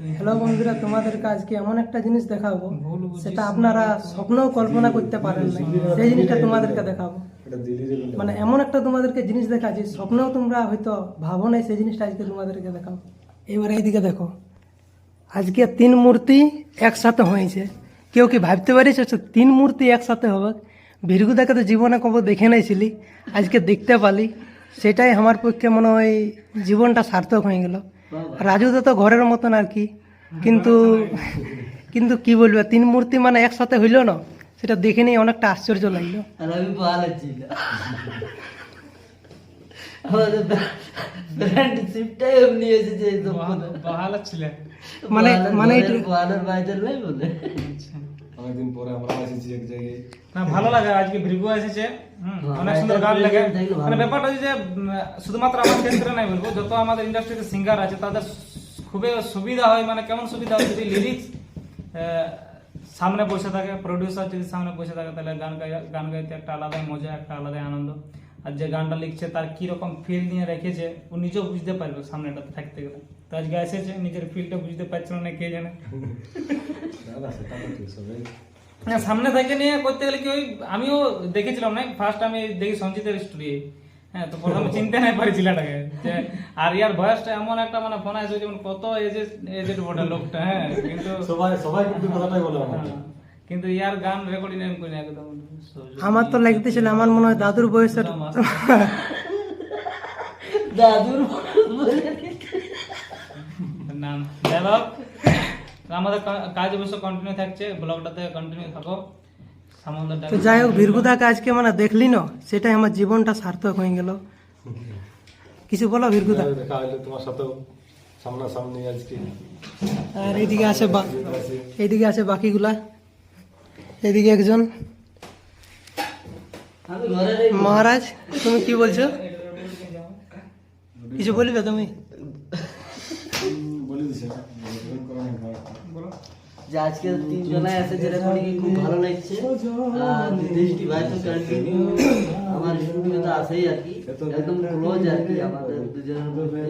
Hello বন্ধুরা তোমাদেরকে আজকে এমন একটা জিনিস দেখাবো সেটা আপনারা স্বপ্নেও কল্পনা করতে পারেন না। সেই জিনিসটা তোমাদেরকে দেখাবো। মানে এমন একটা তোমাদেরকে জিনিস দেখাচ্ছি স্বপ্নেও তোমরা হয়তো ভাবো নাই সেই জিনিসটা আজকে তোমাদেরকে দেখাবো। এবার এইদিকে দেখো আজকে তিন মূর্তি একসাথে হয়েছে। কেউ কি ভাবতে পারিস তিন মূর্তি একসাথে হবে? ভীরগুদাকে তো জীবনে কবে দেখে নাইছিলি আজকে দেখতে পালি। সেটাই আমার পক্ষে মনে হয় জীবনটা সার্থক হয়ে গেল। রাজু তো ঘরের মতন আর কি কিন্তু কিন্তু কি বলব তিন মূর্তি মানে একসাথে হইল না সেটা দেখে নিয়ে অনেকটা আশ্চর্য লাগল মানে মানে অনেকদিন পরে আমরা এসেছি এক জায়গায়। না ভালো লাগে আজকে ভৃগু এসেছে হ্যাঁ, অনেক সুন্দর গান লাগে। মানে ব্যাপারটা হচ্ছে যে শুধুমাত্র আমার ক্ষেত্রে নাই বলব যত আমাদের ইন্ডাস্ট্রিতে সিঙ্গার আছে তাদের খুবই সুবিধা হয় মানে কেমন সুবিধা হয় যদি লিরিক্স সামনে বসে থাকে প্রডিউসার যদি সামনে বসে থাকে তাহলে গান গাই গান গাইতে একটা আলাদাই মজা একটা আলাদাই আনন্দ। আর যে গানটা লিখছে তার কি রকম ফিল নিয়ে রেখেছে ও নিজেও বুঝতে পারবে সামনেটাতে থাকতে গেলে। তো আজকে এসেছে নিজের ফিলটা বুঝতে পারছিল না কে জানে। হ্যাঁ, সামনে থেকে নিয়ে করতে গেলে কি ওই আমিও দেখেছিলাম না ফার্স্ট আমি দেখি সঞ্জিতের স্টোরি হ্যাঁ তো প্রথমে চিনতে নাই পারি ছেলেটাকে যে আর ইয়ার বয়সটা এমন একটা মানে ফোন আছে যেমন কত এজেড এজেড বটে লোকটা হ্যাঁ কিন্তু সবাই সবাই কিন্তু কথাটাই বলে হ্যাঁ, কিন্তু ইয়ার গান রেকর্ডিং আমি করি একদম। আমার তো লাগতেছিল আমার মনে হয় দাদুর বয়সের দাদুর না না। আমাদের কাজ অবশ্য কন্টিনিউ থাকছে ব্লগটাতে কন্টিনিউ থাকো। তো যাই হোক ভীরগুদাকে আজকে মানে দেখলি না সেটাই আমার জীবনটা সার্থক হয়ে গেল। কিছু বলো ভীরগুদা দেখা হইল তোমার সাথেও সামনাসামনি আজকে আর এইদিকে আছে বা- আছে। এইদিকে আছে বাকিগুলা। এদিকে একজন। মহারাজ তুমি কি বলছো? কিছু বলবে তুমি? বলে। দিছে যে আজকে তিনজনে এসেছে রেকর্ডিং খুব ভালো লাগছে। আর তো কন্টিনিউ আমার স্টুডিওতে আসেই আর কি, একদম ক্লোজ আর কি আমাদের দুজনের মধ্যে।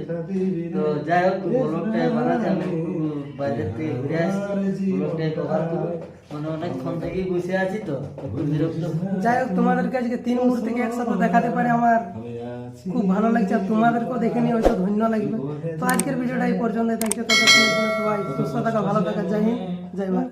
তো যাই হোক ব্লগটা বানাতে আমি বাইরের থেকে ঘুরে আসছি ব্লগটা কভার করব। মানে অনেকক্ষণ থেকেই বসে আছি তো যাই হোক, তোমাদেরকে আজকে তিন মূর্তিকে একসাথে দেখাতে পারে আমার। খুব ভালো লাগছে, আর তোমাদেরকেও দেখে নিয়ে হয়তো ধন্য লাগবে। তো আজকের ভিডিওটা এই পর্যন্ত থাকছে ততক্ষণ সবাই সুস্থ থাকা, ভালো থাকা ざいます。